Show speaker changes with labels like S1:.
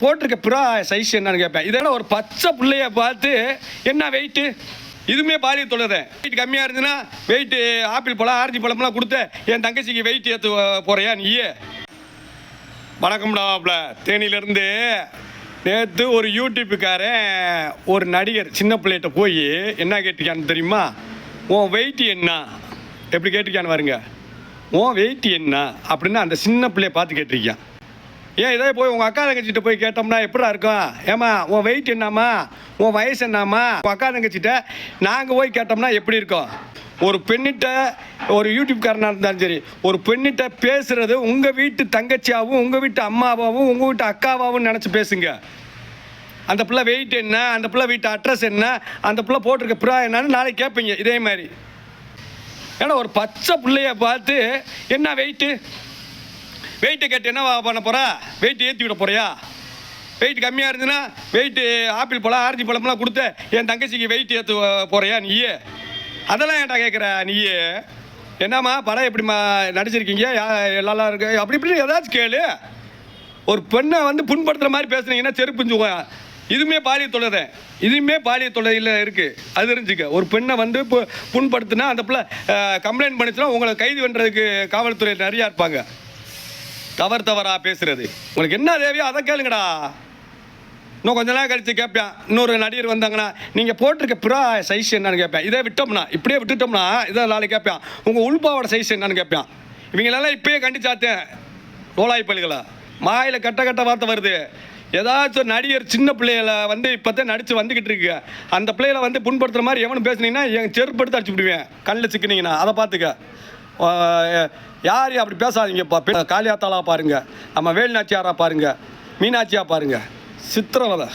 S1: போட்டிருக்க புறா சைஸ் என்னன்னு கேட்பேன். இதெல்லாம் ஒரு பச்சை பிள்ளைய பார்த்து என்ன வெயிட்டு இதுவுமே பாலிய தொழுதேன் வெயிட் கம்மியாக இருந்துன்னா வெயிட்டு ஆப்பிள் பழம் ஆரஞ்சு பழம்லாம் கொடுத்த என் தங்கச்சிக்கு வெயிட் ஏற்று போகிறியா நீயே வணக்கம்டா மாப்ள தேனியிலேருந்து நேற்று ஒரு யூடியூப்புக்காரன் ஒரு நடிகர் சின்ன பிள்ளைகிட்ட போய் என்ன கேட்டிருக்கான்னு தெரியுமா? உன் வெயிட் என்ன? எப்படி கேட்டிருக்கான்னு பாருங்க. உன் வெயிட் என்ன? அப்படின்னு அந்த சின்ன பிள்ளைய பார்த்து கேட்டிருக்கான். ஏன் இதே போய் உங்கள் அக்கா தங்கச்சிட்ட போய் கேட்டோம்னா எப்படா இருக்கும்? ஏமா உன் வெயிட் என்னம்மா? உன் வயசு என்னம்மா? உங்கள் அக்கா தங்கச்சிட்ட நாங்கள் போய் கேட்டோம்னா எப்படி இருக்கும்? ஒரு பெண்ணிட்ட ஒரு யூடியூப்காரனாக இருந்தாலும் சரி ஒரு பெண்ணிட்ட பேசுகிறது உங்கள் வீட்டு தங்கச்சியாகவும் உங்கள் வீட்டு அம்மாவாகவும் உங்கள் வீட்டு அக்காவாகவும் நினச்சி பேசுங்க. அந்த பிள்ளை வெயிட் என்ன? அந்த பிள்ளை வீட்டு அட்ரஸ் என்ன? அந்த பிள்ளை போட்டிருக்க பிரா என்னன்னு நாளைக்கு கேட்பீங்க இதே மாதிரி. ஏன்னா ஒரு பச்சை பிள்ளைய பார்த்து என்ன வெயிட்டு வெயிட்டை கேட்டு என்ன பண்ண போகிறா வெயிட் ஏற்றி விட போறியா? வெயிட் கம்மியாக இருந்துன்னா வெயிட்டு ஆப்பிள் பழம் ஆரஞ்சு பழம்லாம் கொடுத்த என் தங்கச்சிக்கு வெயிட் ஏற்று போகிறியா நீயே? அதெல்லாம் ஏன்டா கேட்குற நீயே? என்னம்மா படம் எப்படிம்மா நடிச்சிருக்கீங்க? நல்லா இருக்கு. அப்படி இப்படி ஏதாச்சும் கேளு. ஒரு பெண்ணை வந்து புண்படுத்துகிற மாதிரி பேசுனீங்கன்னா செருப்புஞ்சுவோம் இதுவுமே பாலிய தொழுதை இதுவுமே பாலிய தொலையில் இருக்குது அது தெரிஞ்சுக்க. ஒரு பெண்ணை வந்து இப்போ புண்படுத்துனா அந்த பிள்ளை கம்ப்ளைண்ட் பண்ணிச்சுன்னா உங்களை கைது பண்ணுறதுக்கு காவல்துறை நிறையா இருப்பாங்க. தவறு தவறா பேசுறது. உங்களுக்கு என்ன தேவையோ அதை கேளுங்கடா. இன்னும் கொஞ்ச நேரம் கழிச்சு கேட்பேன். இன்னொரு நடிகர் வந்தாங்கன்னா நீங்கள் போட்டிருக்க புறா சைஸ் என்னன்னு கேட்பேன். இதே விட்டோம்னா இப்படியே விட்டுட்டோம்னா இதை நாளைக்கு கேட்பேன். உங்கள் உள்பாவோட சைஸ் என்னன்னு கேட்பேன். இவங்களெல்லாம் இப்பயே கண்டிச்சாத்தேன். லோலாய் பள்ளிகளை. மாயில் கட்ட கட்ட வார்த்தை வருது. ஏதாச்சும் ஒரு நடிகர் சின்ன பிள்ளைகளை வந்து இப்போத்தான் நடித்து வந்துக்கிட்டு இருக்கு. அந்த பிள்ளைகளை வந்து புண்படுத்துகிற மாதிரி எவனும் பேசுனீங்கன்னா என் செருப்படுத்து அடிச்சு விடுவேன் கண்ணில் சிக்கினீங்கன்னா அதை பார்த்துக்க. யாரையும் அப்படி பேசாதீங்கப்பா காளியாத்தாளா பாருங்கள் நம்ம வேலுநாச்சியாரா பாருங்கள் மீனாட்சியாக பாருங்கள் சித்திரவதை.